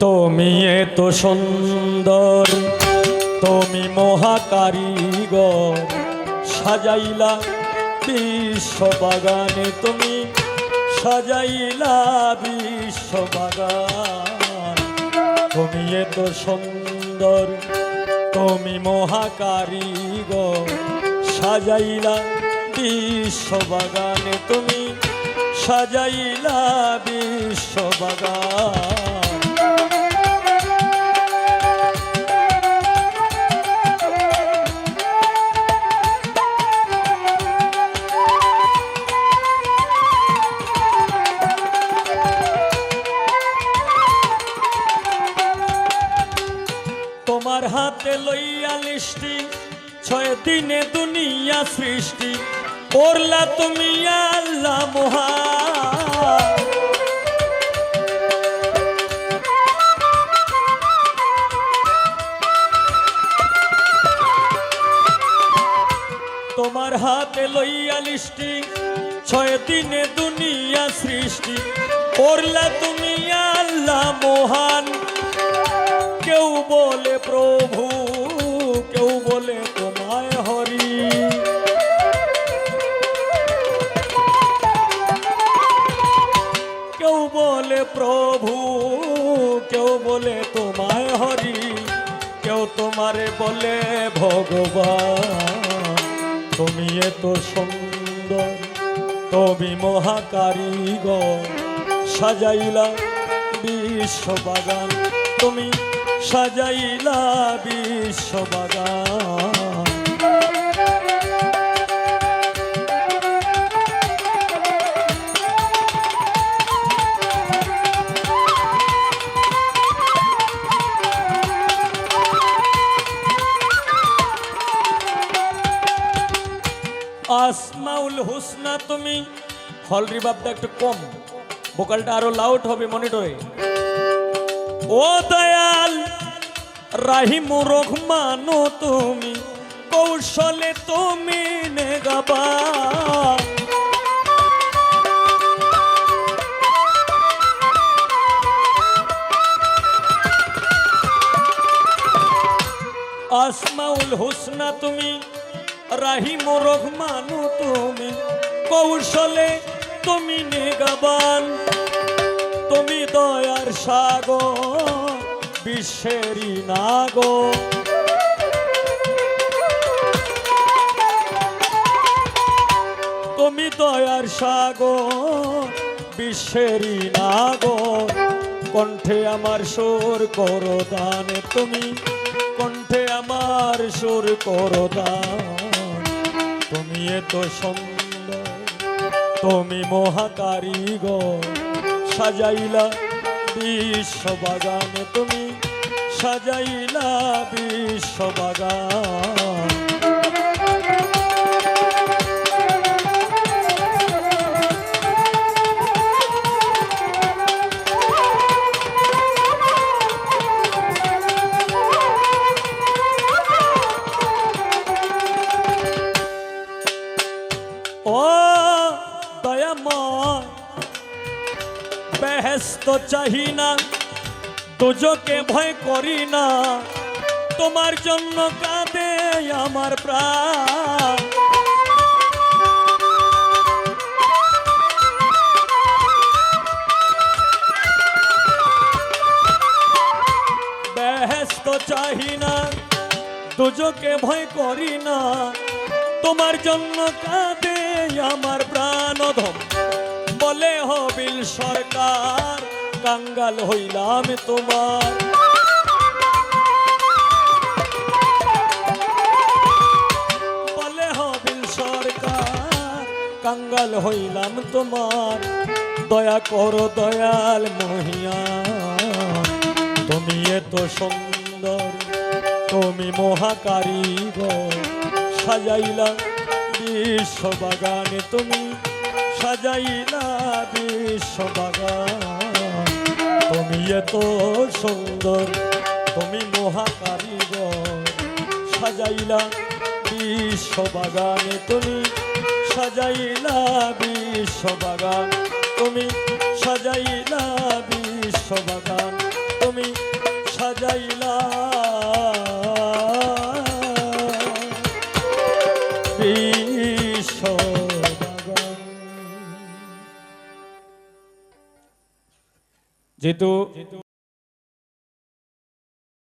তুমি এত সুন্দর, তুমি মহাকারিগর সাজাইলা বিশ্ব বাগানে তুমি, সাজাইলা বিশ্ব বাগান তুমি এত সুন্দর, তুমি মহাকারিগর সাজাইলা বিশ্ব বাগানে তুমি, সাজাইলা বিশ্ব বাগান লিষ্টি, ছয় দিনে দুনিয়া সৃষ্টি। করলা তুমি আল্লাহ মহা। তোমার হাতে লইয়া লিষ্টি, ছয় দিনে দুনিয়া সৃষ্টি। করলা তুমি আল্লাহ মহান। কেউ বলে প্রভু প্রভু, কেউ বলে তোমায় হরি, কেউ তোমারে বলে ভগবান। তুমি এত সুন্দর, তুমি মহাকারিগর সাজাইলা বিশ্ব বাগান তুমি সাজাইলা বিশ্ব আসমাউল হুসনা তুমি। হল রিবাবটা একটু কম। ভোকালটা আরও লাউড হবে মনিটরে ও দয়াল রাহিমু রহমানো তুমি, কৌশলে তুমি নেগাবা। আসমাউল হুসনা তুমি রাহিমু রহমানো তুমি কৌশলে তুমি নেগাবান, তুমি দয়ার সাগর, বিশ্বেরই নাগো তুমি দয়ার সাগর, বিশ্বেরই নাগর। কণ্ঠে আমার সুর করো দান, তুমি কণ্ঠে আমার সুর করো দান। তুমি তো সুন্দর তুমি মহাকারিগর সাজাইলা বিশ্ব বাগানে তুমি। সাজাইলা বিশ্ব বাগান ও দয়াময় বেহেস্ত চাহি না, দুজকে ভয় করি না। তোমার জন্য কাঁদে আমার প্রাণ। বেহেস্ত চাহি না, দুজকে ভয় করি না। তোমার জন্য কাঁদে আমার প্রাণধম। বলে হবিল সরকার, কাঙ্গাল হইলাম তোমার। বলে হবিল সরকার, কাঙ্গাল হইলাম তোমার। দয়া করো দয়াল মহিয়া, তুমি এত সুন্দর, তুমি মহাকারিগর সাজাইলা বিশ্ব বাগানে তুমি, সাজাইলা বিশ্ব বাগান তুমি এত সুন্দর, তুমি মহাকারিগর সাজাইলা বিশ্ব বাগানে তুমি, সাজাইলা বিশ্ব বাগান তুমি সাজাইলা যেহেতু